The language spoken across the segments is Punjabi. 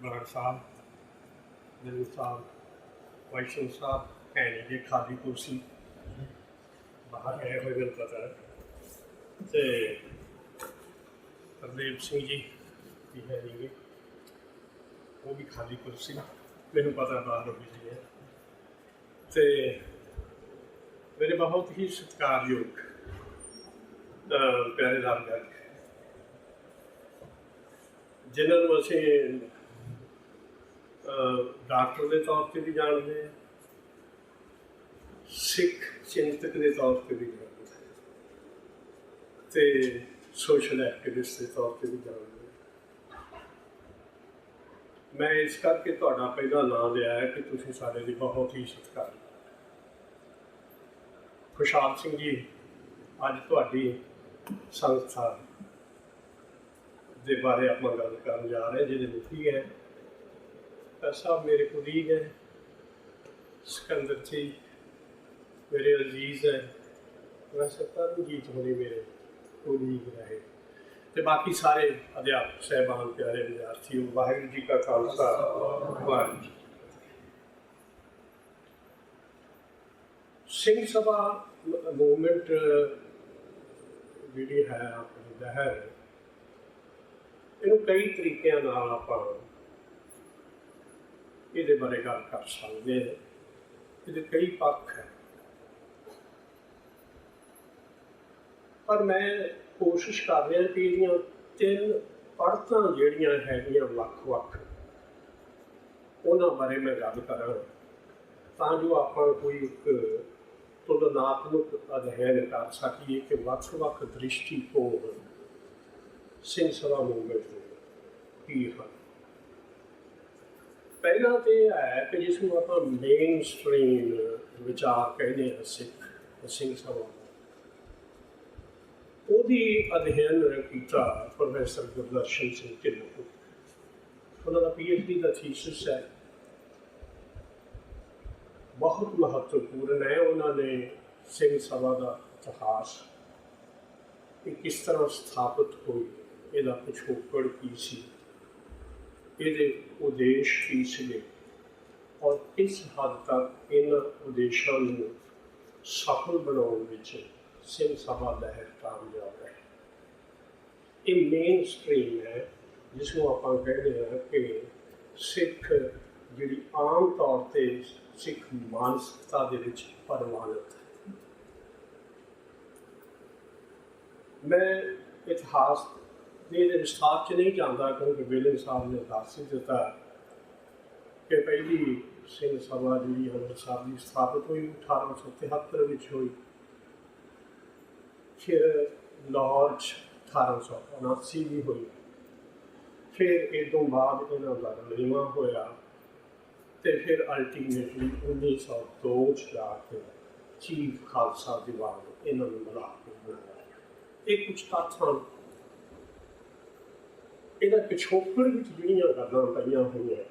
ਬਰਾੜ ਸਾਹਿਬ ਦਿਲ ਸਾਹਿਬ ਵੈਸ਼ਨੂ ਸਾਹਿਬ ਭੈਣੀ ਦੀ ਖਾਲੀ ਕੁਰਸੀ ਬਾਹਰ ਆਏ ਹੋਏ ਮੈਨੂੰ ਪਤਾ ਹੈ ਤੇ ਹਰਦੇਵ ਸਿੰਘ ਜੀ ਵੀ ਹੈ ਜੀ ਉਹ ਵੀ ਖਾਲੀ ਕੁਰਸੀ ਮੈਨੂੰ ਪਤਾ ਬਾਹਰ ਹੋ ਗਈ ਹੈ ਤੇ ਮੇਰੇ ਬਹੁਤ ਹੀ ਸਤਿਕਾਰਯੋਗ ਅਹ ਪਿਆਰੇ ਰਾਮਗੜ ਜਿਨ੍ਹਾਂ ਨੂੰ ਅਸੀਂ ਅਹ ਡਾਕਟਰ ਦੇ ਤੌਰ ਤੇ ਵੀ ਜਾਣਦੇ ਹਾਂ ਸਿੱਖ ਚਿੰਤਕ ਦੇ ਤੌਰ ਤੇ ਵੀ ਜਾਣਦੇ ਹਾਂ ਤੇ ਸੋਸ਼ਲ ਐਕਟਿਵਿਸਟ ਦੇ ਤੌਰ ਤੇ ਵੀ ਜਾਣਦੇ ਹਾਂ ਮੈਂ ਇਸ ਕਰਕੇ ਤੁਹਾਡਾ ਪਹਿਲਾ ਨਾਮ ਲਿਆ ਹੈ ਕਿ ਤੁਸੀਂ ਸਾਡੇ ਲਈ ਬਹੁਤ ਹੀ ਸਤਿਕਾਰ। ਖੁਸ਼ਹਾਲ ਸਿੰਘ ਜੀ, ਅੱਜ ਤੁਹਾਡੀ ਸੰਸਥਾ ਦੇ ਬਾਰੇ ਆਪਾਂ ਗੱਲ ਕਰਨ ਜਾ ਰਹੇ ਜਿਹਦੇ ਮੁਖੀ ਹੈ। ਤਾਂ ਸਾਹਿਬ, ਮੇਰੇ ਕੁਲੀਗ ਹੈ, ਸਿਕੰਦਰ ਜੀ, ਮੇਰੇ ਅਜ਼ੀਜ਼ ਹੈ ਵੈਸੇ ਤਰਨਜੀਤ ਹੋਣੀ ਮੇਰੇ ਕੁਲੀਗ ਰਹੇ। ਤੇ ਬਾਕੀ ਸਾਰੇ ਅਧਿਆਪਕ ਸਹਿਬਾਨ, ਪਿਆਰੇ ਵਿਦਿਆਰਥੀਓ, ਵਾਹਿਗੁਰੂ ਜੀ ਕਾ ਖਾਲਸਾ, ਵਾਹਿਗੁਰੂ ਜੀ ਸਿੰਘ ਸਭਾ ਮੂਵਮੈਂਟ ਜਿਹੜੀ ਹੈ ਆਪਣੀ ਲਹਿਰ ਇਹਨੂੰ ਕਈ ਤਰੀਕਿਆਂ ਨਾਲ ਆਪਾਂ ਇਹਦੇ ਬਾਰੇ ਗੱਲ ਕਰ ਸਕਦੇ ਹਾਂ। ਇਹਦੇ ਕਈ ਪੱਖ ਹੈ। ਪਰ ਮੈਂ ਕੋਸ਼ਿਸ਼ ਕਰ ਹਾਂ ਕਿ ਇਹਦੀਆਂ ਤਿੰਨ ਪੜਤਾਂ ਜਿਹੜੀਆਂ ਹੈਗੀਆਂ ਵੱਖ-ਵੱਖ, ਉਹਨਾਂ ਬਾਰੇ ਮੈਂ ਗੱਲ ਕਰਾਂ ਤਾਂ ਜੋ ਆਪਾਂ ਕੋਈ ਇੱਕ ਤੁਲਨਾਤਮਕ ਅਧਿਐਨ ਕਰ ਸਕੀਏ ਕਿ ਵੱਖ-ਵੱਖ ਦ੍ਰਿਸ਼ਟੀਕੋਣ ਸਿੰਘ ਸਭਾ ਮੂਵਮੈਂਟ ਦੇ ਕੀ ਹਨ। ਪਹਿਲਾ ਤੇ ਇਹ ਹੈ ਕਿ ਜਿਸ ਨੂੰ ਆਪਾਂ ਮੇਨ ਸਟ੍ਰੀਮ ਵਿਚਾਰ ਕਹਿੰਦੇ ਹਾਂ, ਸਿੱਖ ਸਿੰਘ ਸਭਾ ਉਹਦੀ ਅਧਿਐਨ ਕੀਤਾ ਪ੍ਰੋਫੈਸਰ ਗੁਰਦਰਸ਼ਨ ਸਿੰਘ ਢਿੱਲੋਂ ਉਹਨਾਂ ਦਾ ਪੀਐਚਡੀ ਦਾ ਥੀਸਿਸ ਹੈ। ਬਹੁਤ ਮਹੱਤਵਪੂਰਨ ਹੈ ਉਹਨਾਂ ਨੇ ਸਿੰਘ ਸਭਾ ਦਾ ਇਤਿਹਾਸ। ਇਹ ਕਿਸ ਤਰ੍ਹਾਂ ਸਥਾਪਿਤ ਹੋਈ, ਇਹਦਾ ਪਿਛੋਕੜ ਕੀ ਸੀ? ਇਹਦੇ ਉਦੇਸ਼ ਕੀ ਸੀਗੇ? ਔਰ ਕਿਸ ਹੱਦ ਤੱਕ ਇਹਨਾਂ ਉਦੇਸ਼ਾਂ ਨੂੰ ਸਫਲ ਬਣਾਉਣ ਵਿੱਚ ਸਿੰਘ ਸਭਾ ਲਹਿਰ ਕਾਮਯਾਬ ਹੈ। ਇਹ ਮੇਨ ਸਟ੍ਰੀਮ ਹੈ ਜਿਸ ਨੂੰ ਆਪਾਂ ਕਹਿੰਦੇ ਹਾਂ ਕਿ ਸਿੱਖ ਜਿਹੜੀ ਆਮ ਤੌਰ ਤੇ ਸਿੱਖ ਮਾਨਸਿਕਤਾ ਦੇ ਵਿੱਚ ਪ੍ਰਵਾਨਿਤ ਹੈ। ਮੈਂ ਇਤਿਹਾਸ ਦੇ ਵਿਸਥਾਰ ਚ ਨਹੀਂ ਜਾਂਦਾ, ਕਿਉਂਕਿ ਵੇਲੇ ਸਾਹਿਬ ਨੇ ਦੱਸ ਹੀ ਦਿੱਤਾ ਕਿ ਪਹਿਲੀ ਸਿੰਘ ਸਭਾ ਜਿਹੜੀ ਅੰਮ੍ਰਿਤਸਰ ਦੀ ਸਥਾਪਿਤ ਹੋਈ 1873 ਵਿੱਚ ਹੋਈ। ਫਿਰ ਲਾਹੌਰ 'ਚ 1879 ਦੀ ਹੋਈ ਫਿਰ ਇਹ ਤੋਂ ਬਾਅਦ ਇਹਨਾਂ ਦਾ ਰਲੀਮਾ ਹੋਇਆ ਤੇ ਫਿਰ ਅਲਟੀਮੇਟਲੀ 1902 ਚ ਜਾ ਕੇ ਚੀਫ ਖਾਲਸਾ ਦੀਵਾਨ ਇਹਨਾਂ ਨੂੰ ਮਿਲਾ ਕੇ ਬਣਾਇਆ। ਇਹ ਕੁਝ ਤੱਥਾਂ ਇਹਦਾ ਪਿਛੋਕੜ ਵਿੱਚ ਜਿਹੜੀਆਂ ਗੱਲਾਂ ਪਈਆਂ ਹੋਈਆਂ,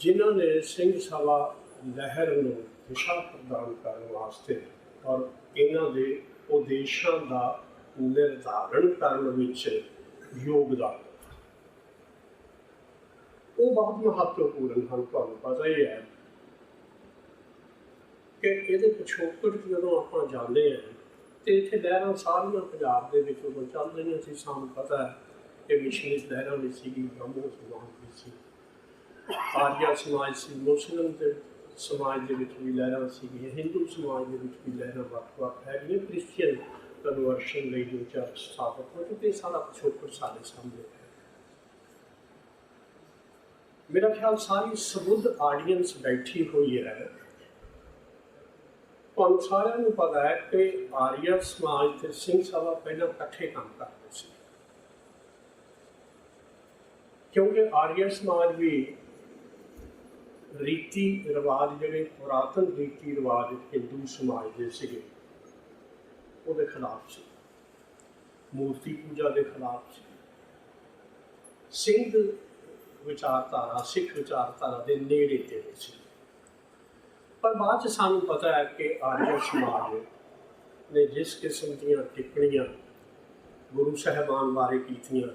ਜਿਨ੍ਹਾਂ ਨੇ ਸਿੰਘ ਸਭਾ ਲਹਿਰ ਨੂੰ ਦਿਸ਼ਾ ਪ੍ਰਦਾਨ ਕਰਨ ਵਾਸਤੇ ਔਰ ਇਹਨਾਂ ਦੇ ਉਦੇਸ਼ਾਂ ਦਾ ਨਿਰਧਾਰਨ ਕਰਨ ਵਿੱਚ ਯੋਗਦਾਨ ਉਹ ਬਹੁਤ ਮਹੱਤਵਪੂਰਨ ਹਨ, ਤੁਹਾਨੂੰ ਪਤਾ ਹੀ ਹੈ ਕਿ ਇਹਦੇ ਪਿਛੋਕੜ ਜਦੋਂ ਆਪਾਂ ਜਾਂਦੇ ਹਾਂ ਤੇ ਇੱਥੇ ਲਹਿਰਾਂ ਸਾਰੀਆਂ ਪੰਜਾਬ ਦੇ ਵਿੱਚ ਉਦੋਂ ਚੱਲ ਰਹੀਆਂ ਸੀ। ਸਾਨੂੰ ਪਤਾ ਹੈ ਕਿ ਮਿਸ਼ਨਰੀ ਲਹਿਰਾਂ ਵੀ ਸੀਗੀ ਬ੍ਰਹਮੋ ਸਮਾਜ ਵੀ ਸੀ। ਆਰੀਆ ਸਮਾਜ ਸੀ, ਮੁਸਲਿਮ ਦੇ ਸਮਾਜ ਦੇ ਵਿੱਚ ਵੀ ਲਹਿਰਾਂ ਸੀਗੀਆਂ, ਹਿੰਦੂ ਸਮਾਜ ਦੇ ਵਿੱਚ ਵੀ ਲਹਿਰਾਂ ਵੱਖ-ਵੱਖ ਹੈਗੀਆਂ ਕ੍ਰਿਸਚੀਅਨ ਕਨਵਰਸ਼ਨ ਲਈ ਜੋ ਚਰਚ ਸਥਾਪਿਤ ਹੋ ਚੁੱਕੇ ਸਾਰਾ ਪਿਛੋਕੜ ਸਾਡੇ ਸਾਹਮਣੇ ਹੈ ਮੇਰਾ ਖਿਆਲ ਸਾਰੀ ਸਮੁੱਧ ਆਡੀਅנס ਬੈਠੀ ਹੋਈ ਹੈ ਤੁਹਾਨੂੰ ਸਾਰਿਆਂ ਨੂੰ ਪਤਾ ਹੈ ਕਿ ਆਰੀਆ ਸਮਾਜ ਤੇ ਸਿੰਘ ਸਭਾ ਪਹਿਲਾਂ ਇਕੱਠੇ ਕੰਮ ਕਰਦੇ ਸੀ ਕਿਉਂਕਿ ਆਰੀਆ ਸਮਾਜ ਵੀ ਰੀਤੀ ਰਿਵਾਜ ਜਿਹੜੇ ਪੁਰਾਤਨ ਰੀਤੀ ਰਿਵਾਜ ਹਿੰਦੂ ਸਮਾਜ ਦੇ ਸੀਗੇ ਉਹਦੇ ਖਿਲਾਫ ਸੀ। ਮੂਰਤੀ ਪੂਜਾ ਦੇ ਖਿਲਾਫ ਸੀ। ਸਿੰਘ ਵਿਚਾਰਧਾਰਾ, ਸਿੱਖ ਵਿਚਾਰਧਾਰਾ ਦੇ ਨੇੜੇ ਤੇ ਸੀ। ਪਰ ਬਾਅਦ ਚ ਸਾਨੂੰ ਪਤਾ ਹੈ ਕਿ ਆਰੀਆ ਸਮਾਜ ਨੇ ਜਿਸ ਕਿਸਮ ਦੀਆਂ ਟਿੱਪਣੀਆਂ ਗੁਰੂ ਸਾਹਿਬਾਨ ਬਾਰੇ ਕੀਤੀਆਂ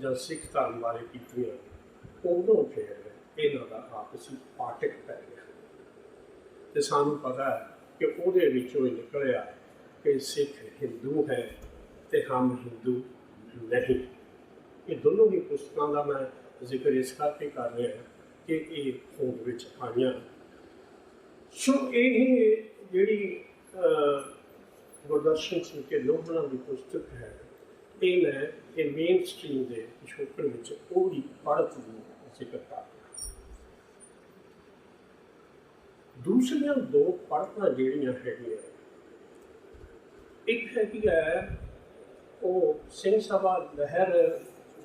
ਜਾਂ ਸਿੱਖ ਧਰਮ ਬਾਰੇ ਕੀਤੀਆਂ, ਉਦੋਂ ਫਿਰ ਇਹਨਾਂ ਦਾ ਆਪਸੀ ਪਾਟਕ ਪੈ ਗਿਆ। ਤੇ ਸਾਨੂੰ ਪਤਾ ਹੈ ਕਿ ਉਹਦੇ ਵਿੱਚੋਂ ਹੀ ਨਿਕਲਿਆ ਕਿ ਸਿੱਖ ਹਿੰਦੂ ਹੈ ਤੇ ਹਮ ਹਿੰਦੂ ਨਹੀਂ। ਇਹ ਦੋਨੋਂ ਹੀ ਪੁਸਤਕਾਂ ਦਾ ਮੈਂ ਜ਼ਿਕਰ ਇਸ ਕਰਕੇ ਕਰ ਰਿਹਾ ਹਾਂ ਕਿ ਇਹ ਹੋਂਦ ਵਿੱਚ ਆਈਆਂ। ਸੋ ਇਹ ਜਿਹੜੀ ਗੁਰਦਰਸ਼ਨ ਸਿੰਘ ਕੇ ਲੋਹਣਾ ਦੀ ਪੁਸਤਕ ਹੈ, ਇਹ ਮੈਂ ਇਹ ਮੇਨ ਸਟ੍ਰੀਮ ਦੇ ਪਿਛੋਕੜ ਵਿੱਚ ਉਹ ਵੀ ਪੜ੍ਹਤ ਨੂੰ ਜ਼ਿਕਰ ਕਰ ਰਿਹਾ ਦੂਸਰੀਆਂ ਦੋ ਪੜ੍ਹਤਾਂ ਜਿਹੜੀਆਂ ਹੈਗੀਆਂ ਇੱਕ ਹੈਗੀ ਹੈ, ਉਹ ਸਿੰਘ ਸਭਾ ਲਹਿਰ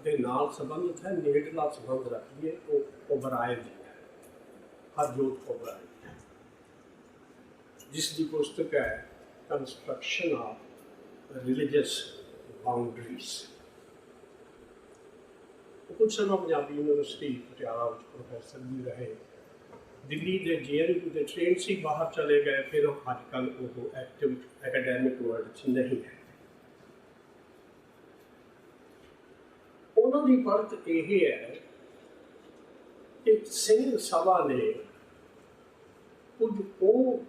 ਦੇ ਨਾਲ ਸੰਬੰਧਿਤ ਹੈ, ਨੇੜਲਾ ਸੰਬੰਧ ਰੱਖਦੀ ਹੈ, ਉਹ ਉਬਰਾਏ ਦੀ ਹੈ। ਹਰਜੋਤ ਉਬਰਾਏ ਜਿਸ ਦੀ ਪੁਸਤਕ ਹੈ ਕੰਸਟਰਕਸ਼ਨ ਆਫ ਰਿਲੀਜੀਅਸ ਬਾਉਂਡਰੀਜ਼ ਕੁਝ ਸਮਾਂ ਪੰਜਾਬੀ ਯੂਨੀਵਰਸਿਟੀ ਪਟਿਆਲਾ ਵਿੱਚ ਪ੍ਰੋਫੈਸਰ ਵੀ ਰਹੇ। ਦਿੱਲੀ ਦੇ ਜੇਐਨਯੂ ਦੇ ਟ੍ਰੇਨ ਸੀ, ਬਾਹਰ ਚਲੇ ਗਏ, ਫਿਰ ਉਹ ਅੱਜ ਕੱਲ੍ਹ ਉਹ ਐਕਟਿਵ ਐਕੈਡੈਮਿਕ ਵਰਲਡ 'ਚ ਨਹੀਂ ਹੈ। ਉਹਨਾਂ ਦੀ ਪੜਤ ਇਹ ਹੈ ਕਿ ਸਿੰਘ ਸਭਾ ਨੇ ਕੁਝ ਉਹ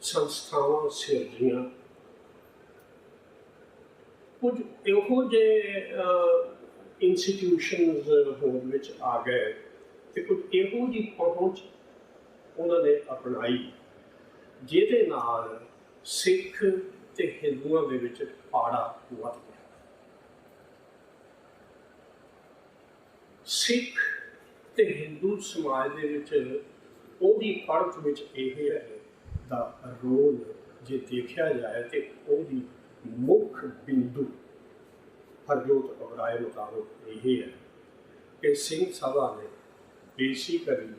ਸੰਸਥਾਵਾਂ ਸਿਰਜੀਆਂ। ਕੁਝ ਇਹੋ ਜਿਹੇ ਇੰਸਟੀਟਿਊਸ਼ਨਸ ਹੋਂਦ ਵਿੱਚ ਆ ਗਏ ਤੇ ਕੁਝ ਇਹੋ ਜਿਹੀ ਪਹੁੰਚ ਉਹਨਾਂ ਨੇ ਅਪਣਾਈ। ਜਿਹਦੇ ਨਾਲ ਸਿੱਖ ਤੇ ਹਿੰਦੂਆਂ ਦੇ ਵਿੱਚ ਪਾੜਾ ਵੱਧ ਗਿਆ। ਸਿੱਖ ਤੇ ਹਿੰਦੂ ਸਮਾਜ ਦੇ ਵਿੱਚ ਉਹਦੀ ਪੜਤ ਵਿੱਚ ਇਹ ਹੈ ਦਾ ਰੋਲ ਜੇ ਦੇਖਿਆ ਜਾਏ ਤੇ ਉਹਦੀ ਮੁੱਖ ਬਿੰਦੂ ਹਰਜੋਤ ਅਬਰਾਏ ਮੁਤਾਬਕ ਇਹ ਹੈ ਕਿ ਸਿੰਘ ਸਭਾ ਨੇ ਬੇਸਿਕਲੀ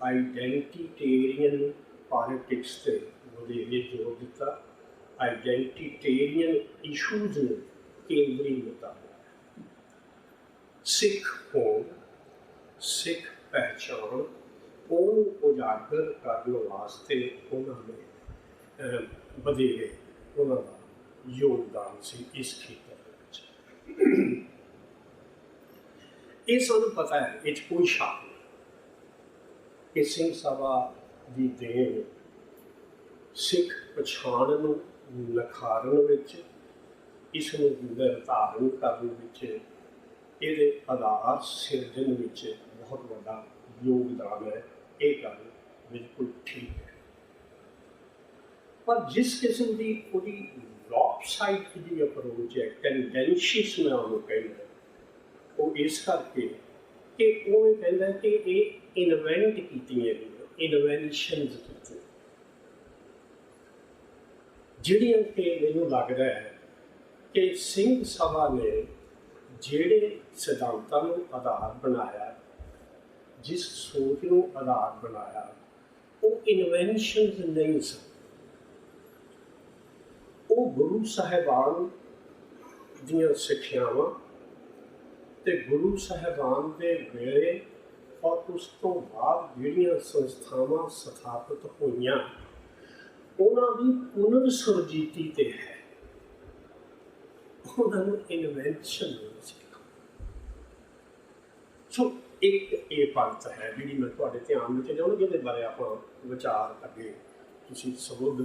ਆਈਡੈਂਟੀਟੇਰੀਅਨ ਪੋਲਿਟਿਕਸ ਤੇ ਵਧੇਰੇ ਜ਼ੋਰ ਦਿੱਤਾ ਆਈਡੈਂਟੀਟੇਰੀਅਨ ਇਸ਼ੂਜ਼ ਨੂੰ ਕੇਂਦਰੀ ਮੁੱਦਾ ਬਣਾਇਆ ਸਿੱਖ ਹੋਣ ਸਿੱਖ ਪਹਿਚਾਣ ਉਹਨੂੰ ਉਜਾਗਰ ਕਰਨ ਵਾਸਤੇ ਉਹਨਾਂ ਨੇ ਅਹ, ਵਧੇਰੇ ਉਹਨਾਂ ਦਾ ਯੋਗਦਾਨ ਸੀ ਇਸ ਖੇਤਰ ਦੇ ਵਿੱਚ ਇਹ ਸਾਨੂੰ ਪਤਾ ਹੈ ਇਹ 'ਚ ਕੋਈ ਸ਼ੱਕ ਨਹੀਂ ਕਿ ਸਿੰਘ ਸਭਾ ਦੀ ਦੇਣ ਸਿੱਖ ਪਛਾਣ ਨੂੰ ਨਖਾਰਨ ਵਿੱਚ ਇਸ ਨੂੰ ਨਿਰਧਾਰਨ ਕਰਨ ਵਿੱਚ, ਇਹਦੇ ਆਧਾਰ ਸਿਰਜਣ ਵਿੱਚ ਬਹੁਤ ਵੱਡਾ ਯੋਗਦਾਨ ਹੈ। ਇਹ ਗੱਲ ਬਿਲਕੁਲ ਠੀਕ ਹੈ। ਪਰ ਜਿਸ ਕਿਸਮ ਦੀ ਉਹਦੀ ਲੌਪਸਾਈਡ ਦੀ ਅਪਰੋਚ ਹੈ ਟੈਂਡੈਂਸ਼ੀਅਸ ਮੈਂ ਉਹਨੂੰ ਕਹਿੰਦਾ, ਉਹ ਇਸ ਕਰਕੇ ਕਿ ਉਹ ਇਹ ਕਹਿੰਦਾ ਕਿ ਇਹ ਇਨਵੈਂਟ ਕੀਤੀਆਂ ਇਨਵੈਂਸ਼ਨਸ ਕੀਤੀਆਂ ਜਿਹੜੀਆਂ ਕਿ ਮੈਨੂੰ ਲੱਗਦਾ ਹੈ ਕਿ ਸਿੰਘ ਸਭਾ ਨੇ ਜਿਹੜੇ ਸਿਧਾਂਤਾਂ ਨੂੰ ਆਧਾਰ ਬਣਾਇਆ, ਜਿਸ ਸੋਚ ਨੂੰ ਆਧਾਰ ਬਣਾਇਆ, ਉਹ ਇਨਵੈਂਸ਼ਨਸ ਨਹੀਂ ਸਨ। ਉਹ ਗੁਰੂ ਸਾਹਿਬਾਨ ਦੀਆਂ ਸਿੱਖਿਆਵਾਂ ਤੇ ਗੁਰੂ ਸਾਹਿਬਾਨ ਦੇ ਵੇਲੇ ਔਰ ਉਸ ਤੋਂ ਬਾਅਦ ਜਿਹੜੀਆਂ ਸੰਸਥਾਵਾਂ ਸਥਾਪਿਤ ਹੋਈਆਂ, ਉਹਨਾਂ ਦੀ ਪੁਨਰ ਸੁਰਜੀਤੀ ਤੇ ਹੈ। ਉਹਨਾਂ ਨੂੰ ਇਨਵੈਂਸ਼ਨ ਸੋ ਇੱਕ ਇਹ ਪੰਥ ਹੈ ਜਿਹੜੀ ਮੈਂ ਤੁਹਾਡੇ ਧਿਆਨ ਵਿੱਚ ਲਿਆਉਣਾ ਜਿਹਦੇ ਬਾਰੇ ਆਪਾਂ ਵਿਚਾਰ ਅੱਗੇ ਤੁਸੀਂ ਸਬੁੱਧ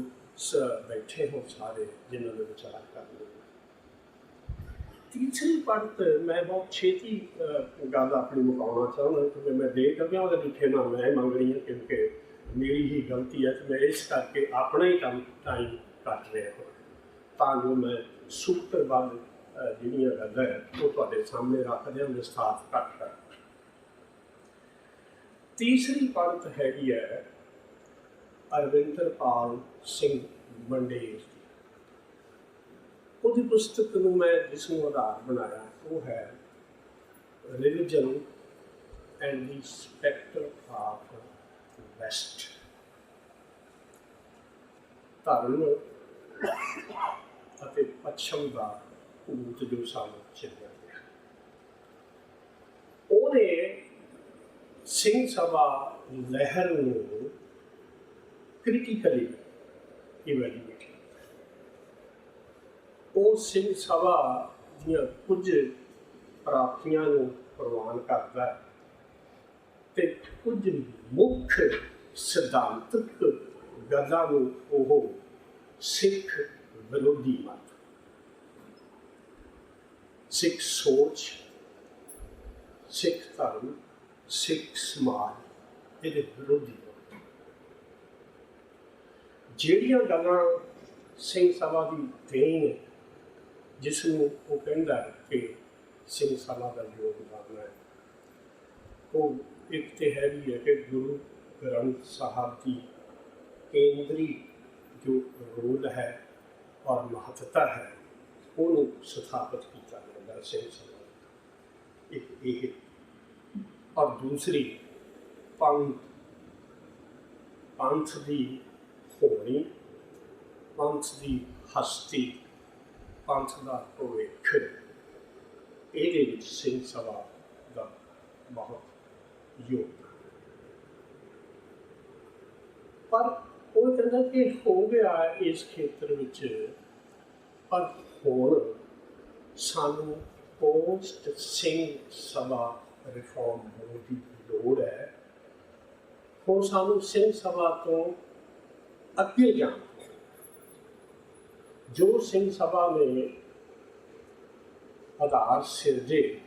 ਬੈਠੇ ਹੋ ਸਾਰੇ ਜਿਨ੍ਹਾਂ ਦੇ ਵਿਚਾਰ ਕਰਨੇ ਤੀਸਰੀ ਪੰਥ ਮੈਂ ਬਹੁਤ ਛੇਤੀ ਗੱਲ ਆਪਣੀ ਮੁਕਾਉਣਾ ਚਾਹੁੰਦਾ ਕਿਉਂਕਿ ਮੈਂ ਦੇਖ ਲੱਗਿਆ ਉਹਦੇ ਪਿੱਛੇ ਨਾ ਮੈਂ ਰਹੀ ਹਾਂ ਕਿਉਂਕਿ ਮੇਰੀ ਹੀ ਗਲਤੀ ਹੈ ਤੇ ਮੈਂ ਇਸ ਕਰਕੇ ਆਪਣਾ ਹੀ ਕੰਮ ਟਾਈਮ ਕੱਟ ਰਿਹਾ ਹਾਂ। ਤਾਂ ਜੋ ਮੈਂ ਸੂਤਰਬੱਧ ਜਿਹੜੀਆਂ ਗੱਲਾਂ ਹੈ, ਉਹ ਤੁਹਾਡੇ ਸਾਹਮਣੇ ਰੱਖਦੇ ਹਾਂ ਵਿਸਥਾਰ ਕਰ ਸਕਾਂ ਤੀਸਰੀ ਪੰਥ ਹੈਗੀ ਹੈ ਅਰਵਿੰਦਰਪਾਲ ਸਿੰਘ ਮੰਡੇਰ। ਉਹਦੀ ਪੁਸਤਕ ਨੂੰ ਮੈਂ ਜਿਸ ਨੂੰ ਆਧਾਰ ਬਣਾਇਆ, ਉਹ ਹੈ religion and the spectre of west ਧਰਮ ਅਤੇ ਪੱਛਮ ਦਾ ਭੂਤ ਜੋ ਸਾਨੂੰ ਚਿੰਨ੍ਹ ਗਿਆ ਉਹਨੇ ਸਿੰਘ ਸਭਾ ਲਹਿਰ ਨੂੰ ਕ੍ਰਿਟੀਕਲੀ ਇਵੈਲੂਏਟ ਉਹ ਸਿੰਘ ਸਭਾ ਦੀਆਂ ਕੁਝ ਪ੍ਰਾਪਤੀਆਂ ਨੂੰ ਪ੍ਰਵਾਨ ਕਰਦਾ ਹੈ ਤੇ ਕੁਝ ਮੁੱਖ ਸਿਧਾਂਤਕ ਗੱਲਾਂ ਨੂੰ ਉਹ ਸਿੱਖ ਵਿਰੋਧੀ ਮੰਨਦਾ ਸਿੱਖ ਸੋਚ, ਸਿੱਖ ਧਰਮ, ਸਿੱਖ ਸਮਾਜ, ਇਹਦੇ ਵਿਰੋਧੀ ਜਿਹੜੀਆਂ ਗੱਲਾਂ ਸਿੰਘ ਸਭਾ ਦੀ ਦੇਣ ਜਿਸ ਨੂੰ ਉਹ ਕਹਿੰਦਾ ਹੈ ਕਿ ਸਿੰਘ ਸਭਾ ਦਾ ਯੋਗਦਾਨ ਹੈ, ਉਹ ਇੱਕ ਤੇ ਹੈ ਵੀ ਹੈ ਕਿ ਗੁਰੂ ਗ੍ਰੰਥ ਸਾਹਿਬ ਦੀ ਕੇਂਦਰੀ ਜੋ ਰੋਲ ਹੈ ਔਰ ਮਹੱਤਤਾ ਹੈ, ਉਹਨੂੰ ਸਥਾਪਿਤ ਕੀਤਾ ਜਾਂਦਾ ਸਿੰਘ ਸਭਾ ਇੱਕ ਇਹ ਔਰ ਦੂਸਰੀ ਪੰਥ ਪੰਥ ਦੀ ਹੋਣੀ, ਪੰਥ ਦੀ ਹਸਤੀ ਪੰਥ ਦਾ ਭਵਿੱਖ ਇਹਦੇ ਵਿੱਚ ਸਿੰਘ ਸਭਾ ਦਾ ਬਹੁਤ ਯੋਗਦਾਨ ਪਰ ਉਹ ਕਹਿੰਦਾ ਕਿ ਹੋ ਗਿਆ ਇਸ ਖੇਤਰ ਵਿੱਚ, ਪਰ ਹੁਣ ਸਾਨੂੰ ਪੋਸਟ ਸਿੰਘ ਸਭਾ ਰਿਫਾਰਮ ਹੋਣ ਦੀ ਲੋੜ ਹੈ। ਹੁਣ ਸਾਨੂੰ ਸਿੰਘ ਸਭਾ ਤੋਂ ਅੱਗੇ ਜਾਣਾ ਜੋ ਸਿੰਘ ਸਭਾ ਨੇ ਆਧਾਰ ਸਿਰਜੇ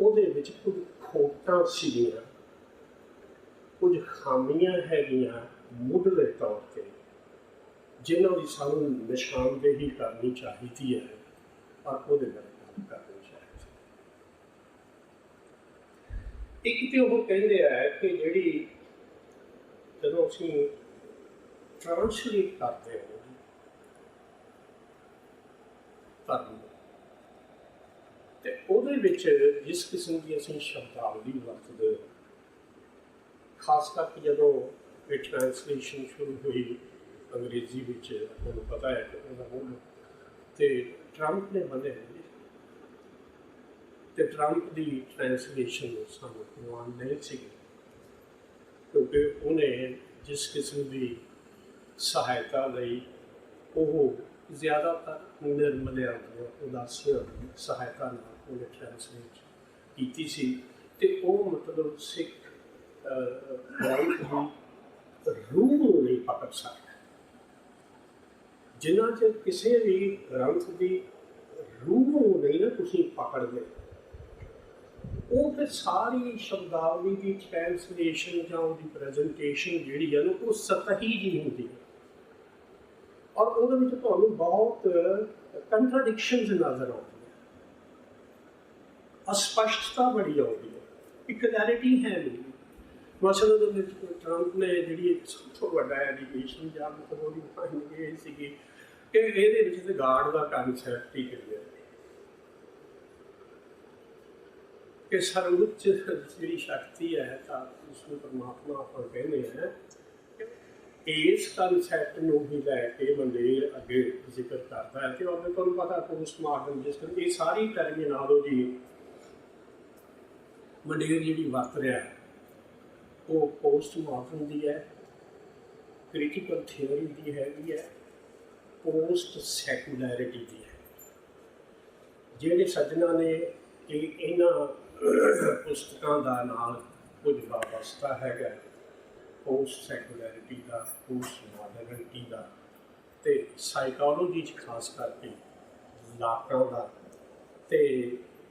ਉਹਦੇ ਵਿੱਚ ਕੁਝ ਖੋਟਾਂ ਸੀਗੀਆਂ। ਕੁਝ ਖਾਮੀਆਂ ਹੈਗੀਆਂ ਮੁੱਢਲੇ ਤੌਰ ਤੇ, ਜਿਨ੍ਹਾਂ ਦੀ ਸਾਨੂੰ ਨਿਸ਼ਾਨਦੇਹੀ ਕਰਨੀ ਚਾਹੀਦੀ ਹੈ ਪਰ ਉਹਦੇ ਨਾਲ ਕੰਮ ਕਰਨੀ ਚਾਹੀਦੀ ਇੱਕ ਤੇ ਉਹ ਕਹਿੰਦੇ ਆ ਕਿ ਜਿਹੜੀ ਜਦੋਂ ਅਸੀਂ ਟ੍ਰਾਂਸਲੇਟ ਕਰਦੇ ਹਾਂ ਧਰਮ ਤੇ ਉਹਦੇ ਵਿੱਚ ਜਿਸ ਕਿਸਮ ਦੀ ਅਸੀਂ ਸ਼ਬਦਾਵਲੀ ਵਰਤਦੇ ਖਾਸ ਕਰਕੇ ਜਦੋਂ ਇਹ ਟ੍ਰਾਂਸਲੇਸ਼ਨ ਸ਼ੁਰੂ ਹੋਈ ਅੰਗਰੇਜ਼ੀ ਵਿੱਚ, ਤੁਹਾਨੂੰ ਪਤਾ ਹੈ ਕਿ ਉਹਦਾ ਮੂਲ ਤੇ ਟਰੰਪ ਨੇ ਬੰਦੇ ਤੇ ਟਰੰਪ ਦੀ ਟ੍ਰਾਂਸਲੇਸ਼ਨ ਸਾਨੂੰ ਪ੍ਰਵਾਨ ਨਹੀਂ ਸੀ। ਕਿਉਂਕਿ ਉਹਨੇ ਜਿਸ ਕਿਸਮ ਦੀ ਸਹਾਇਤਾ ਲਈ ਉਹ ਜ਼ਿਆਦਾਤਰ ਨਿਰਮਲਿਆਂ ਉਦਾਸੀਆਂ ਦੀ ਸਹਾਇਤਾ ਨਾਲ ਉਹਨੇ ਟ੍ਰਾਂਸਲੇਟ ਕੀਤੀ ਸੀ ਤੇ ਉਹ ਮਤਲਬ ਸਿੱਖ ਗ੍ਰੰਥ ਦੀ ਰੂਹ ਨੂੰ ਨਹੀਂ ਪਕੜ ਸਕਦਾ। ਜਿਨ੍ਹਾਂ ਚ ਕਿਸੇ ਵੀ ਗ੍ਰੰਥ ਦੀ ਰੂਹ ਨੂੰ ਨਹੀਂ ਨਾ ਤੁਸੀਂ ਪਕੜਦੇ, ਉਹ ਫਿਰ ਸਾਰੀ ਸ਼ਬਦਾਵਲੀ ਦੀ ਟ੍ਰਾਂਸਲੇਸ਼ਨ ਜਾਂ ਉਹਦੀ ਪ੍ਰੈਜੈਂਟੇਸ਼ਨ ਜਿਹੜੀ ਹੈ ਨਾ, ਉਹ ਸਤਹੀ ਜੀ ਹੁੰਦੀ ਹੈ ਔਰ ਉਹਦੇ ਵਿੱਚ ਤੁਹਾਨੂੰ ਬਹੁਤ ਕੰਟਰਡਿਕਸ਼ਨਸ ਨਜ਼ਰ ਆਉਂਦੀਆਂ। ਅਸਪਸ਼ਟਤਾ ਬੜੀ ਆਉਂਦੀ ਹੈ। ਇੱਕ ਕਲੈਰਿਟੀ ਹੈ ਨਹੀਂ। ਮਸਲੇ ਦੇ ਵਿੱਚ ਟਰੰਪ ਨੇ ਜਿਹੜੀ ਇੱਕ ਸਭ ਤੋਂ ਵੱਡਾ ਐਲੀਗੇਸ਼ਨ ਜਾਂ ਮਤਲਬ ਉਹਦੀ ਫਾਈਨਿੰਗ ਇਹ ਸੀਗੀ ਕਿ ਇਹਦੇ ਵਿੱਚ ਤੇ ਗਾਰਡ ਦਾ ਕਨਸੈਪਟ ਹੀ ਕਲੀਅਰ ਕਿ ਸਰਵਉੱਚ ਜਿਹੜੀ ਸ਼ਕਤੀ ਹੈ ਤਾਂ ਉਸ ਨੂੰ ਪਰਮਾਤਮਾ ਆਪਾਂ ਕਹਿੰਦੇ ਹਾਂ ਇਸ ਕਨਸੈਪਟ ਨੂੰ ਹੀ ਲੈ ਕੇ ਮੰਦਿਰ ਅੱਗੇ ਜ਼ਿਕਰ ਕਰਦਾ ਹੈ ਕਿ ਉਹਨੇ ਤੁਹਾਨੂੰ ਪਤਾ ਪੋਸਟਮਾਰਟਮ ਜਿਸ ਕਰਕੇ ਇਹ ਸਾਰੀ ਟਰਮੀਨਾਲੋਜੀ ਮੰਦਿਰ ਜਿਹੜੀ ਵਰਤ ਰਿਹਾ ਹੈ, ਉਹ ਪੋਸਟਮਾਰਟਮ ਦੀ ਹੈ ਕ੍ਰਿਟੀਕਲ ਥਿਉਰੀ ਦੀ ਹੈਗੀ ਹੈ ਪੋਸਟ ਸੈਕੂਲੈਰਿਟੀ ਦੀ ਹੈ। ਜਿਹੜੇ ਸੱਜਣਾ ਨੇ ਇਹ ਇਹਨਾਂ ਪੁਸਤਕਾਂ ਦਾ ਨਾਲ ਕੁਝ ਵਾਬਸਤਾ ਹੈਗਾ ਪੋਸਟ ਸੈਕੂਲੈਰਿਟੀ ਦਾ ਪੋਸਟ ਮਾਡਰਨਿਟੀ ਦਾ ਤੇ ਸਾਈਕੋਲੋਜੀ ਚ ਖਾਸ ਕਰਕੇ ਲਾਕਾਂ ਦਾ ਤੇ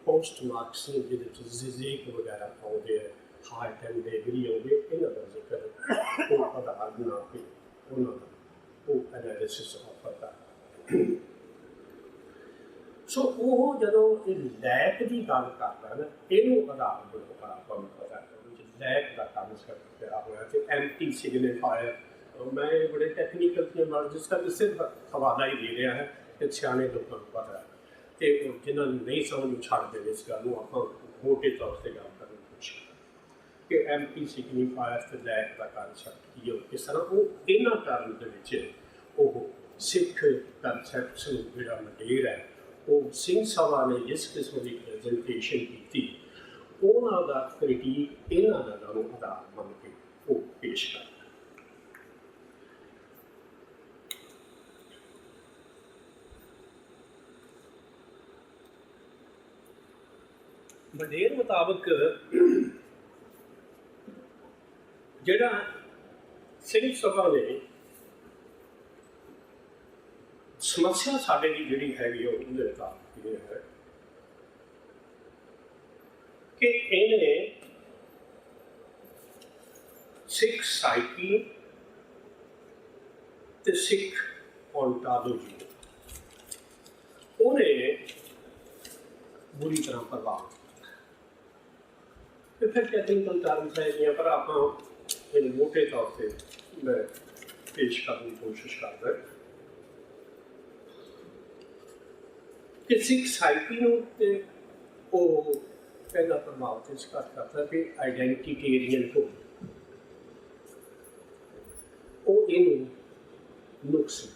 ਪੋਸਟ ਮਾਰਕਸਿਜ਼ਮ ਜਿਹਦੇ ਚ ਜ਼ਿਜ਼ੇਕ ਵਗੈਰਾ ਆਉਂਦੇ ਆ ਹਾਰਟ ਐਂਡ ਡੇਗਰੀ ਆਉਂਦੇ ਇਹਨਾਂ ਦਾ ਜ਼ਿਕਰ ਉਹ ਆਧਾਰ ਬਣਾ ਕੇ ਉਹਨਾਂ ਦਾ ਉਹ ਐਨਾਲਿਸਿਸ ਆਫਰ ਕਰਦਾ ਸੋ ਉਹ ਜਦੋਂ ਇਹ ਲੈਕ ਦੀ ਗੱਲ ਕਰਦਾ ਨਾ, ਇਹਨੂੰ ਆਧਾਰ ਬਣਾਉਂਦਾ ਆਪਾਂ ਨੂੰ ਪਤਾ ਹੈ ਵਿੱਚ ਲੈਕ ਦਾ ਕਨਸੈਪਟ ਪਿਆ ਹੋਇਆ ਤੇ ਐਂਟੀ ਸਿਗਨੀਫਾਇਰ ਮੈਂ ਇਹ ਬੜੇ ਟੈਕਨੀਕਲ ਤੇ ਨਾਲ ਜਿਸ ਦਾ ਸਿਰਫ ਹਵਾਲਾ ਹੀ ਦੇ ਰਿਹਾ ਹੈ ਕਿ ਸਿਆਣੇ ਲੋਕਾਂ ਨੂੰ ਪਤਾ ਹੈ। ਤੇ ਉਹ ਜਿਨ੍ਹਾਂ ਨੂੰ ਨਹੀਂ ਸਮਝ ਛੱਡ ਦੇਵੇ ਇਸ ਗੱਲ ਨੂੰ ਆਪਾਂ ਮੋਟੇ ਤੌਰ ਤੇ ਗੱਲ ਕਰਨ ਦੀ ਕੋਸ਼ਿਸ਼ ਕਰਾਂਗੇ ਕਿ ਐਂਟੀ ਸਿਗਨੀਫਾਇਰ ਤੇ ਲੈਕ ਦਾ ਕਨਸੈਪਟ ਕੀ ਹੈ ਕਿਸ ਤਰ੍ਹਾਂ ਉਹ ਇਹਨਾਂ ਟਰਮ ਦੇ ਵਿੱਚ ਉਹ ਸਿੱਖ ਕਨਸੈਪਟਸ ਨੂੰ ਜਿਹੜਾ ਮਟੇਰ ਹੈ, ਉਹ ਸਿੰਘ ਸਭਾ ਨੇ ਜਿਸ ਕਿਸਮ ਦੀ ਪ੍ਰੈਜੈਂਟੇਸ਼ਨ ਕੀਤੀ ਉਹਨਾਂ ਦਾ ਕ੍ਰਿਟੀਕ ਇਹਨਾਂ ਦਾ ਨਾਲੋਂ ਆਧਾਰ ਮੰਨ ਕੇ ਉਹ ਪੇਸ਼ ਕਰਦਾ ਵਧੇਰ ਮੁਤਾਬਕ ਜਿਹੜਾ ਸਿੰਘ ਸਭਾ ਦੇ ਸਮੱਸਿਆ ਸਾਡੇ ਦੀ ਜਿਹੜੀ ਹੈਗੀ ਆ ਉਹਦੇ ਦਾ ਇਹ ਹੈ। ਕਿ ਇਹਨੇ ਸਿੱਖ ਸਾਈਕੀ ਤੇ ਸਿੱਖ ontology ਉਹਨੇ ਬੁਰੀ ਤਰ੍ਹਾਂ ਪ੍ਰਭਾਵ ਤੇ ਫਿਰ ਟੈਕਨੀਕਲ ਟਰਮਸ ਹੈ ਪਰ ਆਪਾਂ ਇਹ ਮੋਟੇ ਤੌਰ ਤੇ ਮੈਂ ਪੇਸ਼ ਕਰਨ ਦੀ ਕੋਸ਼ਿਸ਼ ਕਰਦਾ ਕਿ ਸਿੱਖ ਸਾਈਕੀ ਨੂੰ ਤੇ ਉਹ ਪਹਿਲਾ ਪ੍ਰਭਾਵ ਤੇ ਇਸ ਕਰ ਕਰਦਾ ਕਿ ਆਇਡੈਂਟੀਟੇਰੀਅਨ ਹੋ ਉਹ ਇਹਨੂੰ ਨੁਕਸ।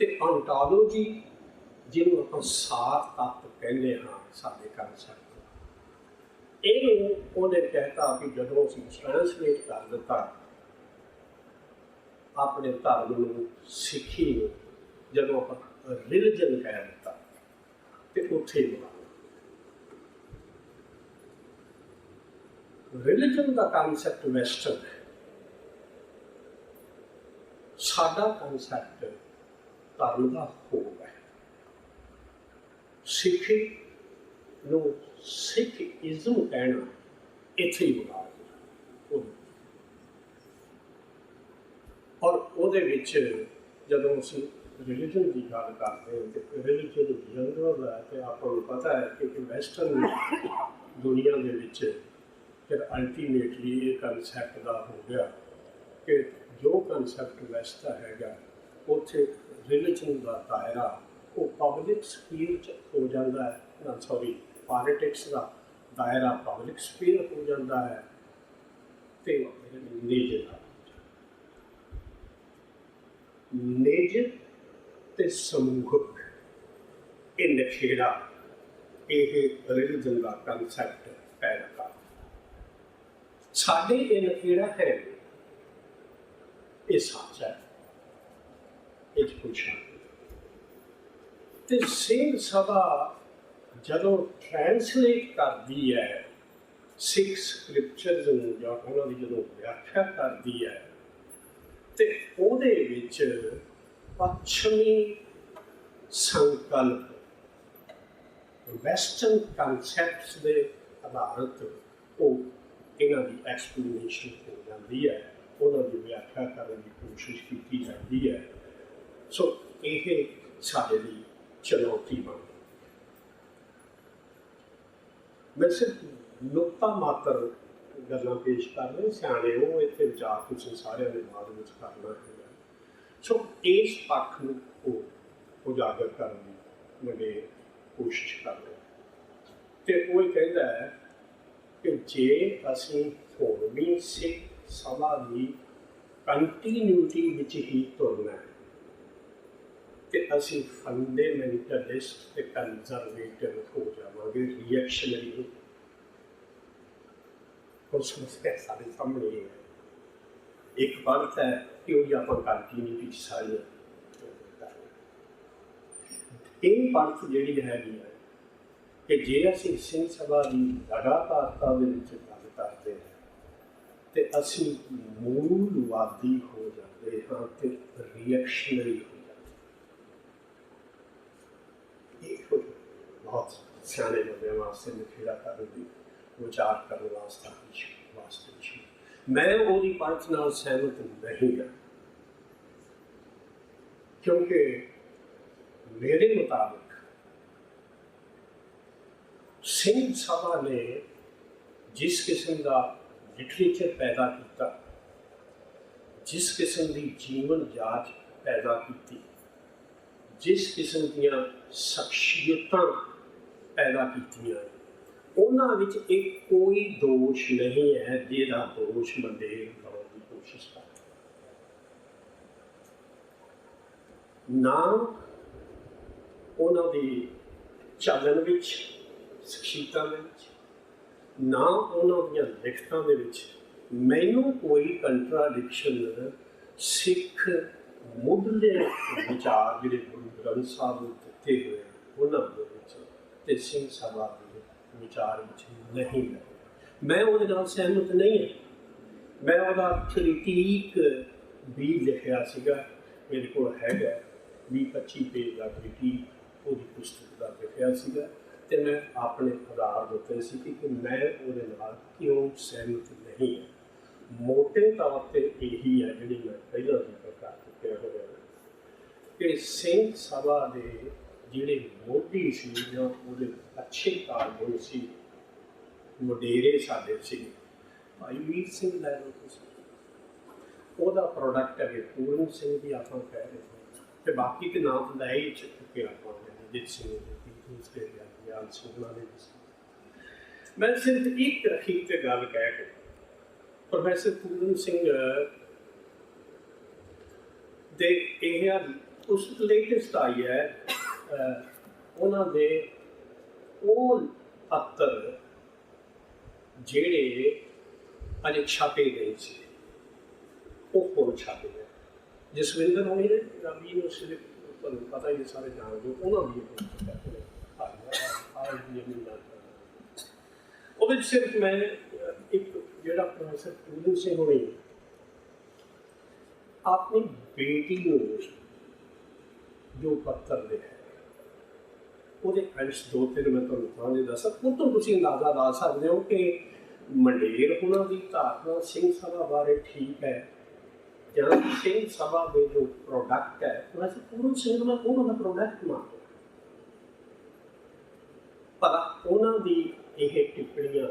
ਤੇ ontology ਜਿਹਨੂੰ ਆਪਾਂ ਸਾਰ ਤੱਤ ਕਹਿੰਦੇ ਹਾਂ ਸਾਡੇ ਕਨਸੈਪਟ ਇਹਨੂੰ ਉਹਨੇ ਕਹਿਤਾ ਕਿ ਜਦੋਂ ਅਸੀਂ ਟ੍ਰਾਂਸਲੇਟ ਕਰ ਦਿੱਤਾ, ਆਪਣੇ ਧਰਮ ਨੂੰ, ਸਿੱਖੀ ਨੂੰ, ਜਦੋਂ ਆਪਾਂ ਰਿਲੀਜਨ ਕਹਿ ਦਿੱਤਾ ਤੇ ਉੱਥੇ ਹੀ ਰਿਲੀਜਨ ਦਾ ਕਨਸੈਪਟ ਵੈਸਟਰਨ ਹੈ। ਸਾਡਾ ਕਨਸੈਪਟ ਧਰਮ ਦਾ ਹੋਗਾ ਹੈ। ਸਿੱਖੀ ਨੂੰ ਸਿੱਖ ਇਜ਼ਮ ਕਹਿਣਾ ਇੱਥੇ ਹੀ ਬੁਲਾ ਔਰ ਉਹਦੇ ਵਿੱਚ ਜਦੋਂ ਅਸੀਂ ਰਿਲੀਜਨ ਦੀ ਗੱਲ ਕਰਦੇ ਹਾਂ ਤੇ ਰਿਲੀਜਨ ਜਨਰਲ ਹੈ ਤੇ ਆਪਾਂ ਨੂੰ ਪਤਾ ਹੈ ਕਿ ਵੈਸਟਰਨ ਦੁਨੀਆ ਦੇ ਵਿੱਚ ਫਿਰ ਅਲਟੀਮੇਟਲੀ ਇਹ ਕਨਸੈਪਟ ਦਾ ਹੋ ਗਿਆ ਕਿ ਜੋ ਕਨਸੈਪਟ ਵੈਸਟ ਦਾ ਹੈਗਾ, ਉੱਥੇ ਰਿਲੀਜਨ ਦਾ ਦਾਇਰਾ ਉਹ ਪਬਲਿਕ ਸਪੀਅਰ ਚ ਹੋ ਜਾਂਦਾ ਹੈ, ਨਾ ਸੌਰੀ ਪੋਲਿਟਿਕਸ ਦਾ ਦਾਇਰਾ ਪਬਲਿਕ ਸਪੀਅਰ ਹੋ ਜਾਂਦਾ ਹੈ ਤੇ ਨਿੱਜ ਦਾ ਨਿੱਜ ਤੇ ਸਮੂਹਕ ਇਹ ਨਖੇੜਾ, ਇਹ ਰਿਲੀਜਨ ਦਾ ਕਨਸੈਪਟ ਪੈਦਾ ਕਰਦਾ ਸਾਡੇ ਇਹ ਨਖੇੜਾ ਹੈ ਇਹ ਸੱਚ ਹੈ। ਇਹ ਕੁਛ ਤੇ ਸਿੰਘ ਸਭਾ ਜਦੋਂ ਟ੍ਰਾਂਸਲੇਟ ਕਰਦੀ ਹੈ, ਸਿੱਖ ਸਕ੍ਰਿਪਚਰਸ ਨੂੰ ਜਾਂ ਉਹਨਾਂ ਦੀ ਜਦੋਂ ਵਿਆਖਿਆ ਕਰਦੀ ਹੈ, ਤੇ ਉਹਦੇ ਵਿੱਚ ਪੱਛਮੀ ਸੰਕਲਪ ਵੈਸਟਰਨ ਕਨਸੈਪਟਸ ਦੇ ਆਧਾਰਿਤ ਉਹ ਇਹਨਾਂ ਦੀ ਐਕਸਪਲੇਨੇਸ਼ਨ ਹੋ ਜਾਂਦੀ ਹੈ ਉਹਨਾਂ ਦੀ ਵਿਆਖਿਆ ਕਰਨ ਦੀ ਕੋਸ਼ਿਸ਼ ਕੀਤੀ ਜਾਂਦੀ ਹੈ ਸੋ ਇਹ ਸਾਡੇ ਲਈ ਚੁਣੌਤੀ ਬਣ ਮੈਂ ਸਿਰਫ ਨੁਕਤਾ ਮਾਤਰ ਗੱਲਾਂ ਪੇਸ਼ ਕਰ ਰਹੇ ਸਿਆਣੇ ਉਹ ਇੱਥੇ ਵਿਚਾਰ ਤੁਸੀਂ ਸਾਰਿਆਂ ਦੇ ਬਾਅਦ ਵਿੱਚ ਕਰਨਾ ਹੈ ਸੋ ਇਸ ਪੱਖ ਨੂੰ ਉਹ ਉਜਾਗਰ ਕਰਨ ਦੀ ਮੈਂ ਕੋਸ਼ਿਸ਼ ਕਰ ਰਿਹਾ ਤੇ ਉਹ ਇਹ ਕਹਿੰਦਾ ਹੈ ਕਿ ਜੇ ਅਸੀਂ ਹੁਣ ਸਿੱਖ ਸਭਾ ਦੀ ਕੰਟੀਨਿਊਟੀ ਵਿੱਚ ਹੀ ਤੁਰਨਾ ਹੈ, ਤੇ ਅਸੀਂ ਫੰਡਾਮੈਂਟਲਿਸਟ ਤੇ ਕੰਜ਼ਰਵੇਟਿਵ ਹੋ ਜਾਵਾਂਗੇ ਰਿਐਕਸ਼ਨਰੀ ਹੋ ਉਹ ਸਮੱਸਿਆ ਸਾਡੇ ਸਾਹਮਣੇ ਇੱਕ ਬਾਤ ਹੈ ਕਿ ਉਹ ਆਪਾਂ ਕੰਟੀਨਿਊਟੀ ਸਾਰੀ ਇਹ ਪੰਥ ਜਿਹੜੀ ਹੈਗੀ ਹੈ ਕਿ ਜੇ ਅਸੀਂ ਸਿੰਘ ਸਭਾ ਦੀ ਲਗਾਤਾਰਤਾ ਦੇ ਵਿੱਚ ਗੱਲ ਕਰਦੇ ਹਾਂ ਤੇ ਅਸੀਂ ਮੂਲਵਾਦੀ ਹੋ ਜਾਂਦੇ ਹਾਂ ਤੇ ਰਿਐਕਸ਼ਨਰੀ ਹੋ ਜਾਂਦੇ ਇਹ ਬਹੁਤ ਸਿਆਣੇ ਬੰਦੇ ਵਾਸਤੇ ਨਖੇੜਾ ਕਰਨ ਦੀ ਵਿਚਾਰ ਕਰਨ ਵਾਸਤੇ ਵਾਸਤੇ ਮੈਂ ਉਹਦੀ ਪੰਥ ਨਾਲ ਸਹਿਮਤ ਨਹੀਂ ਹਾਂ ਕਿਉਂਕਿ ਮੇਰੇ ਮੁਤਾਬਕ ਸਿੰਘ ਸਭਾ ਨੇ ਜਿਸ ਕਿਸਮ ਦਾ ਲਿਟਰੇਚਰ ਪੈਦਾ ਕੀਤਾ, ਜਿਸ ਕਿਸਮ ਦੀ ਜੀਵਨ ਜਾਚ ਪੈਦਾ ਕੀਤੀ, ਜਿਸ ਕਿਸਮ ਦੀਆਂ ਸ਼ਖਸੀਅਤਾਂ ਪੈਦਾ ਕੀਤੀਆਂ, ਉਹਨਾਂ ਵਿੱਚ ਇੱਕ ਕੋਈ ਦੋਸ਼ ਨਹੀਂ ਹੈ, ਜਿਹਦਾ ਦੋਸ਼ ਮੰਦੇ ਲਾਉਣ ਦੀ ਕੋਸ਼ਿਸ਼ ਕਰ। ਨਾ ਉਹਨਾਂ ਦੀ ਚੱਲਣ ਵਿੱਚ ਸਿੱਖਿਤਾਂ ਦੇ ਵਿੱਚ ਨਾ ਉਹਨਾਂ ਦੀਆਂ ਲਿਖਤਾਂ ਦੇ ਵਿੱਚ ਮੈਨੂੰ ਕੋਈ ਕੰਟਰਾਡਿਕਸ਼ਨ ਸਿੱਖ ਮੁੱਢਲੇ ਵਿਚਾਰ ਜਿਹੜੇ ਗੁਰੂ ਗ੍ਰੰਥ ਸਾਹਿਬ ਨੂੰ ਦਿੱਤੇ ਹੋਏ ਆ, ਉਹਨਾਂ ਦੇ ਵਿੱਚ ਤੇ ਸਿੰਘ ਸਭਾ ਦੇ ਵਿਚਾਰ ਵਿੱਚ ਨਹੀਂ ਹੈ। ਮੈਂ ਉਹਦੇ ਨਾਲ ਸਹਿਮਤ ਨਹੀਂ ਹਾਂ। ਮੈਂ ਉਹਦਾ ਕ੍ਰਿਟੀਕ ਵੀ ਲਿਖਿਆ ਸੀਗਾ ਮੇਰੇ ਕੋਲ ਹੈਗਾ। ਵੀਹ 25 ਪੇਜ ਦਾ ਕ੍ਰਿਟੀਕ ਉਹਦੀ ਪੁਸਤਕ ਦਾ ਲਿਖਿਆ ਸੀਗਾ ਤੇ ਮੈਂ ਆਪਣੇ ਆਧਾਰ ਦਿੱਤੇ ਸੀ ਕਿ ਮੈਂ ਉਹਦੇ ਨਾਲ ਕਿਉਂ ਸਹਿਮਤ ਨਹੀਂ ਹਾਂ। ਮੋਟੇ ਤੌਰ ਤੇ ਇਹੀ ਹੈ ਜਿਹੜੀ ਮੈਂ ਪਹਿਲਾਂ ਜ਼ਿਕਰ ਕਰ ਚੁੱਕਿਆ ਹੋਇਆ ਕਿ ਸਿੰਘ ਸਭਾ ਦੇ ਜਿਹੜੇ ਮੋਢੀ ਸੀ ਜਾਂ ਉਹਦੇ ਅੱਛੇ ਕਾਰਗੁਣ ਸੀ, ਵਡੇਰੇ ਸਾਡੇ ਸੀ। ਭਾਈ ਵੀਰ ਸਿੰਘ ਲੈ ਲਓ ਤੁਸੀਂ। ਉਹਦਾ ਪ੍ਰੋਡਕਟ ਹੈ ਪੂਰਨ ਸਿੰਘ ਦੀ ਆਪਾਂ ਕਹਿ ਰਹੇ ਤੇ ਬਾਕੀ ਤੇ ਨਾਮ ਲੈ ਹੀ ਚੁੱਕੇ ਆਪਾਂ ਨੇ ਸਿੰਘ ਦੀ ਦੂਸਰੇ ਦੇ ਗਿਆਨ ਸਿੰਘਾਂ ਦੇ ਮੈਂ ਸਿਰਫ ਇੱਕ ਰੱਖੀ ਤੇ ਗੱਲ ਕਹਿ ਕੇ ਪ੍ਰੋਫੈਸਰ ਪੂਰਨ ਸਿੰਘ, ਦੇ ਇਹ ਉਸ ਲੇਟੈਸਟ ਆਈ ਹੈ ਉਹਨਾਂ ਦੇ ਉਹ ਪੱਤਰ ਜਿਹੜੇ ਅਜੇ ਛਾਪੇ ਗਏ ਸੀ, ਉਹ ਕੋਲ ਛਾਪੇ ਜਸਵਿੰਦਰ ਹੋਣੀ ਨੇ ਰਵੀ ਯੂਨੀਵਰਸਿਟੀ ਦੇ ਤੁਹਾਨੂੰ ਪਤਾ ਹੀ ਹੈ ਸਾਰੇ ਜਾਣਦੇ ਹੋ ਉਹਨਾਂ ਦੀ ਉਹਦੇ ਵਿੱਚ ਸਿਰਫ ਮੈਂ ਇੱਕ ਜਿਹੜਾ ਪ੍ਰੋਫੈਸਰ ਪੂਰਨ ਸਿੰਘ ਹੋਣੀ ਆਪਣੀ ਬੇਟੀ ਨੂੰ ਜੋ ਪੱਤਰ ਲਿਖਿਆ ਉਹਦੇ ਅੰਸ਼ ਦੋ ਤਿੰਨ ਮੈਂ ਤੁਹਾਨੂੰ ਸਾਂਝੇ ਦੱਸਾਂ। ਉਹ ਤੋਂ ਤੁਸੀਂ ਅੰਦਾਜ਼ਾ ਲਾ ਸਕਦੇ ਹੋ ਕਿ ਮੰਡੇਰ ਉਹਨਾਂ ਦੀ ਧਾਰਨਾ ਸਿੰਘ ਸਭਾ ਬਾਰੇ ਠੀਕ ਹੈ। ਜਾਂ ਸਿੰਘ ਸਭਾ ਦੇ ਜੋ ਪ੍ਰੋਡਕਟ ਹੈ ਵੈਸੇ ਪੂਰਨ ਸਿੰਘ ਉਹਨਾਂ ਦਾ ਪ੍ਰੋਡਕਟ ਮੰਨਦਾ ਪਰ ਉਹਨਾਂ ਦੀ ਇਹ ਟਿੱਪਣੀਆਂ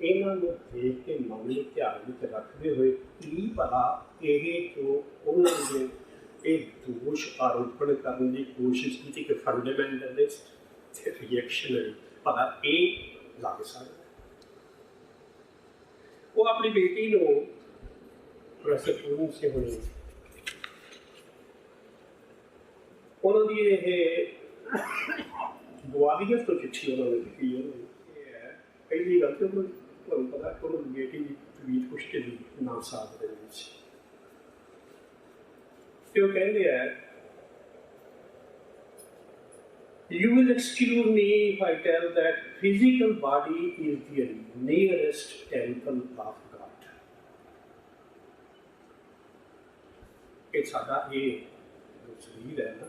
ਇਹਨਾਂ ਨੂੰ ਦੇਖ ਕੇ ਮਨ ਨੂੰ ਧਿਆਨ ਵਿੱਚ ਰੱਖਦੇ ਹੋਏ ਕੀ ਭਲਾ ਇਹ ਜੋ ਉਹਨਾਂ ਦੇ ਇਹ ਦੋਸ਼ ਆਰੋਪਣ ਕਰਨ ਦੀ ਕੋਸ਼ਿਸ਼ ਕੀਤੀ ਕਿ ਫੰਡਾਮੈਂਟਲਿਸਟ ਤੇ ਰਿਐਕਸ਼ਨਰੀ ਭਲਾ ਇਹ ਲੱਗ ਸਕਦਾ ਉਹ ਆਪਣੀ ਬੇਟੀ ਨੂੰ ਪ੍ਰੋਫੈਸਰ ਪੂਰਨ ਸਿੰਘ ਹੋਣੀ ਉਹਨਾਂ ਦੀ ਇਹ ਗੁਆਦੀਆ ਤੋਂ ਚਿੱਠੀ ਉਹਨਾਂ ਨੇ ਲਿਖੀ ਹੈ ਇਹ ਹੈ ਪਹਿਲੀ ਗੱਲ ਤੇ ਉਹਨਾਂ ਤੁਹਾਨੂੰ ਪਤਾ ਕਿ ਉਹਨਾਂ ਦੀ ਬੇਟੀ ਦੀ ਤਵੀਤ ਕੁਛ ਕੇ ਦੀ ਨਾਮ ਸਾਧ ਦੇ ਵਿੱਚ ਤੇ ਉਹ ਕਹਿੰਦੇ ਆ You will excuse me if I tell that physical body is the nearest temple of God. ਸਾਡਾ ਇਹ ਸਰੀਰ ਹੈ ਨਾ,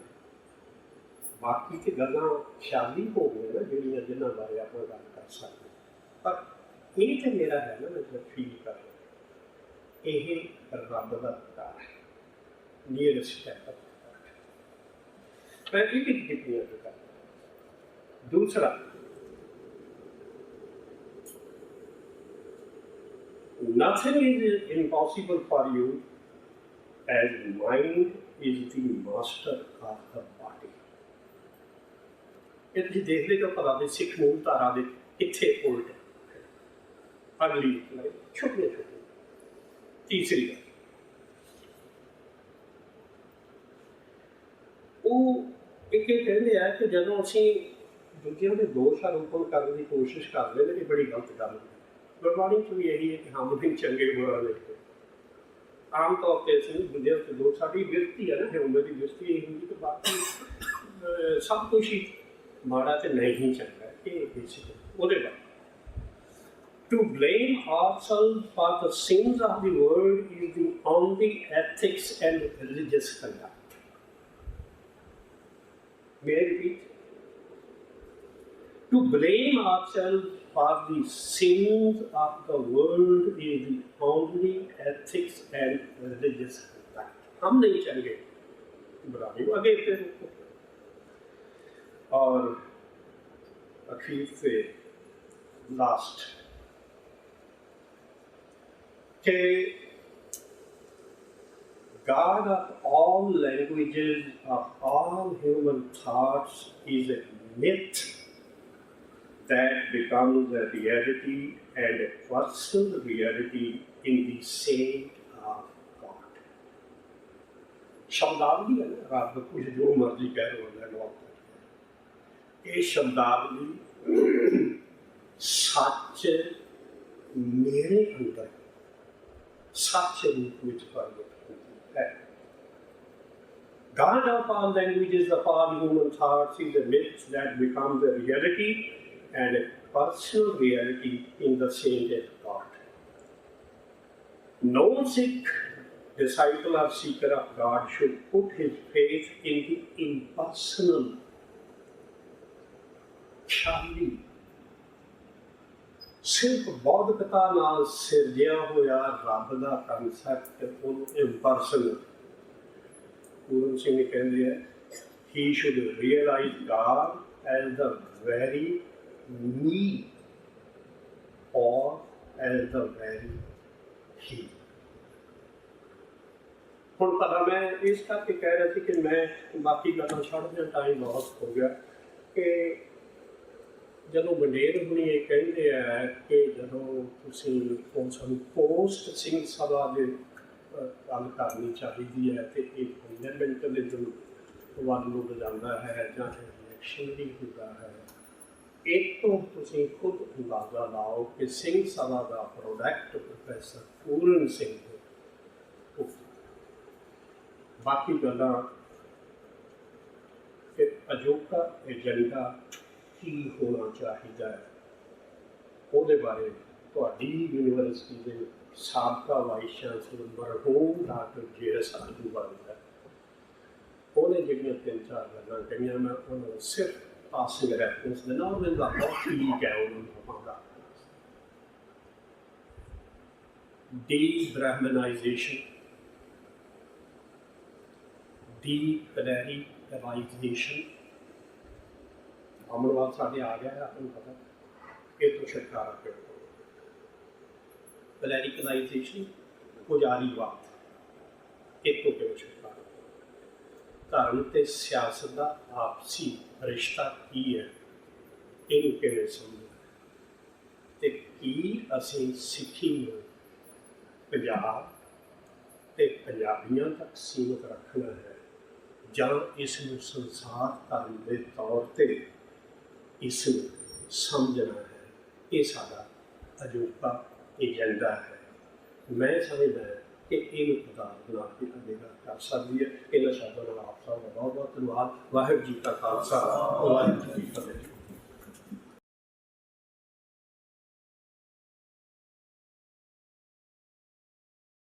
ਬਾਕੀ ਤੇ ਗੱਲਾਂ ਖਿਆਲੀ ਹੋ ਗਈਆਂ ਨਾ, ਜਿਹੜੀਆਂ ਜਿਨ੍ਹਾਂ ਬਾਰੇ ਆਪਾਂ ਗੱਲ ਕਰ ਸਕਦੇ ਹਾਂ। ਪਰ ਇਹ ਤੇ ਮੇਰਾ ਹੈ ਨਾ, ਮੈਂ ਫੀਲ ਕਰ ਰਿਹਾ ਇਹ ਰੱਬ ਦਾ ਪਿਆਰ ਹੈ ਨੀਅਰੈਸਟ ਹੈ ਮੈਂ ਇੱਕ ਇੱਕ ਟਿੱਪਣੀ ਕਰ ਦੂਸਰਾ, nothing is impossible for you as mind is the master of the body. ਇਹ ਤੁਸੀਂ ਦੇਖਦੇ ਜੋ ਪਤਾ ਦੇ ਸਿੱਖ ਮੂਲ ਧਾਰਾ ਦੇ ਕਿੱਥੇ ਉਲਟ ਹੈ। ਅਗਲੀ ਛੋਟੀ ਛੋਟੀ ਤੀਸਰੀ ਗੱਲ। ਉਹ ਇੱਕ ਇਹ ਕਹਿੰਦੇ ਆ ਕਿ ਜਦੋਂ ਅਸੀਂ ਦੂਜਿਆਂ ਦੇ ਦੋਸ਼ ਆਰੋਪਣ ਕਰਨ ਦੀ ਕੋਸ਼ਿਸ਼ ਕਰਦੇ ਨੇ, ਇਹ ਬੜੀ ਗਲਤ ਗੱਲ ਹੈ। ਗੁਰਬਾਣੀ ਚ ਵੀ ਇਹੀ ਹੈ ਕਿ ਹਮ ਵੀ ਚੰਗੇ ਬੁਰਾ ਨਹੀਂ ਆਮ ਤੌਰ ਤੇ ਅਸੀਂ ਦੂਜਿਆਂ ਦੇ ਦੋਸ਼ ਸਾਡੀ ਵਿਅਕਤੀ ਹੈ ਨਾ ਹਿਊਮਨ ਦੀ ਵਿਅਕਤੀ ਇਹ ਹੁੰਦੀ ਕਿ ਬਾਕੀ ਅਹ, ਸਭ ਕੁਝ ਹੀ ਮਾੜਾ ਤੇ ਨਹੀਂ ਚੰਗਾ ਇਹ ਬੇਸਿਕ ਉਹਦੇ ਬਾਅਦ To blame ourselves for the sins of the world is the only ethics and religious conduct. May I repeat? To blame ourselves for the sins of the world is the only ethics and religious conduct. हम नहीं चलेंगे बुराई को आगे फिर और अखीर से लास्ट कि God of all languages, of all human thoughts, is a myth that becomes a reality and a personal reality in the saint of God. शब्दावली है ना? आप कुछ जो मर्जी कह रहे हो ना लोग ये शब्दावली सच मेरे अंदर सच रूप में प्रकट होती है। God, our palm language is the palm human thoughts, is a myth that becomes a reality and a personal reality in the saint of God. No Sikh disciple or seeker of God should put his faith in the impersonal, ਖਾਲੀ ਸਿਰਫ ਬੌਧਿਕਤਾ ਨਾਲ ਸਿਰਜਿਆ ਹੋਇਆ ਰੱਬ ਦਾ ਕਨਸੈਪਟ ਉਹਨੂੰ ਇੰਪਰਸਨਲ ਪੂਰਨ ਸਿੰਘ ਕਹਿੰਦੇ ਆ he should realize God as the very me or as the very he ਹੁਣ ਪਤਾ ਮੈਂ ਇਸ ਕਰਕੇ ਕਹਿ ਰਿਹਾ ਸੀ ਕਿ ਮੈਂ ਬਾਕੀ ਗੱਲਾਂ ਛੱਡ ਦਿਆਂ ਟਾਈਮ ਬਹੁਤ ਹੋ ਗਿਆ ਕਿ ਜਦੋਂ ਬੰਡੇਰ ਹੁਣੀ ਇਹ ਕਹਿੰਦੇ ਆ ਕਿ ਜਦੋਂ ਤੁਸੀਂ ਉਹ ਸਾਨੂੰ ਪੋਸਟ ਸਿੰਘ ਸਭਾ ਦੇ ਗੱਲ ਕਰਨੀ ਚਾਹੀਦੀ ਹੈ ਤੇ ਇਹ ਫੰਡਾਮੈਂਟਲਿਜ਼ਮ ਵੱਲ ਨੂੰ ਜਾਂਦਾ ਹੈ ਜਾਂ ਇਲੈਕਸ਼ਨ ਵੀ ਹੁੰਦਾ ਹੈ ਇੱਕ ਤੋਂ ਤੁਸੀਂ ਖੁਦ ਅੰਦਾਜ਼ਾ ਲਾਓ ਕਿ ਸਿੰਘ ਸਭਾ ਦਾ ਪ੍ਰੋਡਕਟ ਪ੍ਰੋਫੈਸਰ ਪੂਰਨ ਸਿੰਘ ਹੈ ਬਾਕੀ ਗੱਲਾਂ ਕਿ ਅਜੋਕਾ ਏਜੰਡਾ ਕੀ ਹੋਣਾ ਚਾਹੀਦਾ ਹੈ, ਉਹਦੇ ਬਾਰੇ ਤੁਹਾਡੀ ਯੂਨੀਵਰਸਿਟੀ ਦੇ ਸਾਬਕਾ ਵਾਈਸ ਚਾਂਸਲਰ ਮਰਹੂਮ ਡਾਕਟਰ ਜੇ ਐਸ ਆਲੂ ਬਾਰੇ ਉਹਨੇ ਜਿਹੜੀਆਂ ਤਿੰਨ ਚਾਰ ਗੱਲਾਂ ਕਹੀਆਂ, ਮੈਂ ਉਹਨਾਂ ਨੂੰ ਸਿਰਫ ਪਾਸਿੰਗ ਰੈਫਰੈਂਸ ਦੇ ਨਾਲ ਉਹਨਾਂ ਦਾ ਬਹੁਤ ਠੀਕ ਹੈ ਉਹਨਾਂ ਨੂੰ ਪਾਉਂਦਾ ਡੀ ਬ੍ਰਾਹਮਣਾਈਜੇਸ਼ਨ ਡੀ ਕਲੈਰੀਕਲਾਈਜੇਸ਼ਨ ਅਮਰਵਾਦ ਸਾਡੇ ਆ ਗਿਆ ਹੈ ਆਪਾਂ ਨੂੰ ਪਤਾ ਇਹ ਤੋਂ ਛੁਟਕਾਰਾ ਕਿਉਂ ਕਲੈਰੀਕਲਾਈਜੇਸ਼ਨ ਪੁਜਾਰੀਵਾਦ ਇਹ ਤੋਂ ਕਿਉਂ ਛੁਟਕਾਰਾ ਧਰਮ ਤੇ ਸਿਆਸਤ ਦਾ ਆਪਸੀ ਰਿਸ਼ਤਾ ਕੀ ਹੈ? ਇਹਨੂੰ ਕਿਵੇਂ ਸਮਝਣਾ ਤੇ ਕੀ ਅਸੀਂ ਸਿੱਖੀ ਨੂੰ ਪੰਜਾਬ ਤੇ ਪੰਜਾਬੀਆਂ ਤੱਕ ਸੀਮਤ ਰੱਖਣਾ ਹੈ? ਜਾਂ ਇਸ ਨੂੰ ਸੰਸਾਰ ਧਰਮ ਦੇ ਤੌਰ ਤੇ ਇਸ ਨੂੰ ਸਮਝਣਾ ਹੈ? ਇਹ ਸਾਡਾ ਅਜੋਕਾ ਏਜੰਡਾ ਹੈ। ਮੈਂ ਸਮਝਦਾ ਕਿ ਇਹਨੂੰ ਖੁਦਾ ਬਣਾ ਕੇ ਅਗੇਗਾ ਕਰ ਸਕਦੀ ਹੈ ਇਹਨਾਂ ਸ਼ਬਦਾਂ ਨਾਲ ਆਪ ਸਭ ਦਾ ਬਹੁਤ ਬਹੁਤ ਧੰਨਵਾਦ ਵਾਹਿਗੁਰੂ ਜੀ ਕਾ ਖਾਲਸਾ। ਵਾਹਿਗੁਰੂ ਜੀ ਕੀ ਫਤਿਹ।